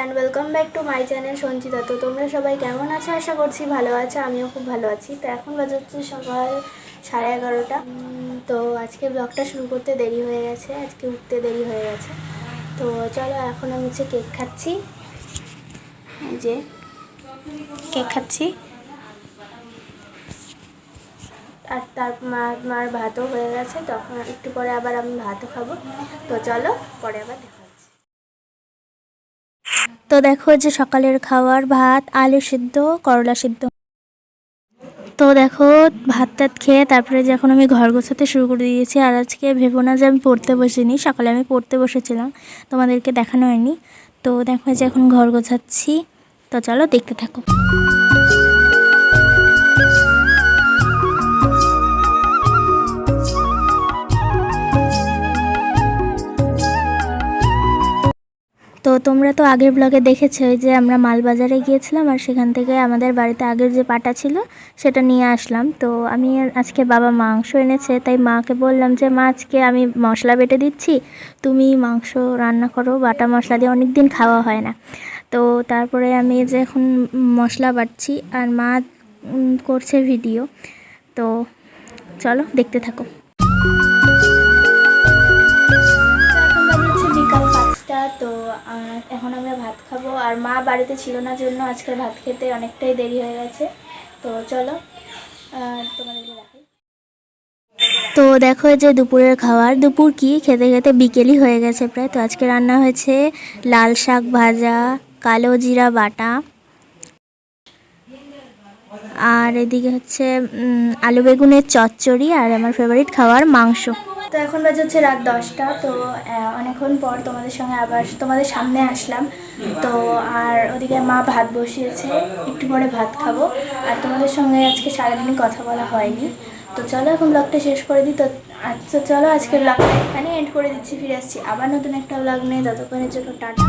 And welcome back to my channel Sanchita তো তোমরা সবাই কেমন আছো? আশা করছি ভালো আছো, আমিও খুব ভালো আছি। তো এখন বাজে হচ্ছে সকাল সাড়ে এগারোটা। তো আজকে ব্লগটা শুরু করতে দেরি হয়ে গেছে, আজকে উঠতে দেরি হয়ে গেছে। তো চলো এখন আমি হচ্ছে কেক খাচ্ছি। যে কেক খাচ্ছি। আর তার মার ভাতও হয়ে গেছে, তখন একটু পরে আবার আমি ভাতও খাব। তো চলো, পরে আবার দেখা তো দেখো যে সকালের খাবার ভাত, আলু সিদ্ধ, করলা সিদ্ধ। তো দেখো, ভাত টাত খেয়ে তারপরে যখন আমি ঘর গোছাতে শুরু করে দিয়েছি, আর আজকে ভেবো না যে আমি পড়তে বসিনি। সকালে আমি পড়তে বসেছিলাম, তোমাদেরকে দেখানো হয়নি। তো দেখো যে এখন ঘর গোছাচ্ছি। তো চলো দেখতে থাকো। তো তোমরা তো আগের ব্লগে দেখেছ যে আমরা মালবাজারে গিয়েছিলাম আর সেখান থেকে আমাদের বাড়িতে আগের যে পাটা ছিল, সেটা নিয়ে আসলাম। তো আমি আজকে বাবা মাংস এনেছে, তাই মাকে বললাম যে, মা, আজকে আমি মশলা বেটে দিচ্ছি, তুমি মাংস রান্না করো, বাটা মশলা দিয়ে অনেক দিন খাওয়া হয় না। তো তারপরে আমি যে এখন মশলা বাটছি আর মা করছে ভিডিও। তো চলো দেখতে থাকো। এখন আমরা ভাত খাব। আর মা বাড়িতে ছিল না জন্য আজকে ভাত খেতে অনেকটাই দেরি হয়ে গেছে। তো চলো তোমাদেরকে দেখাই তো দেখো যে দুপুরের খাবার। দুপুর কি? খেতে খেতে বিকেলই হয়ে গেছে প্রায়। তো আজকে রান্না হয়েছে লাল শাক ভাজা, কালো জিরা বাটা। আর এদিকে হচ্ছে আলু বেগুনের চচ্চড়ি আর আমার ফেভারিট খাবার মাংস। তো এখন বাজে হচ্ছে রাত দশটা, তো অনেকক্ষণ পর তোমাদের সঙ্গে আবার তোমাদের সামনে আসলাম। তো, আর ওদিকে মা ভাত বসিয়েছে, একটু পরে ভাত খাব। আর তোমাদের সঙ্গে আজকে সারাদিনই কথা বলা হয়নি। তো চলো এখন ব্লগটা শেষ করে দিই। তো আচ্ছা চলো আজকে ব্লগটা এখানে এন্ড করে দিচ্ছি, ফিরে আসছি। আবার নতুন একটা ব্লগ নিয়ে ততক্ষণের জন্য টাটা।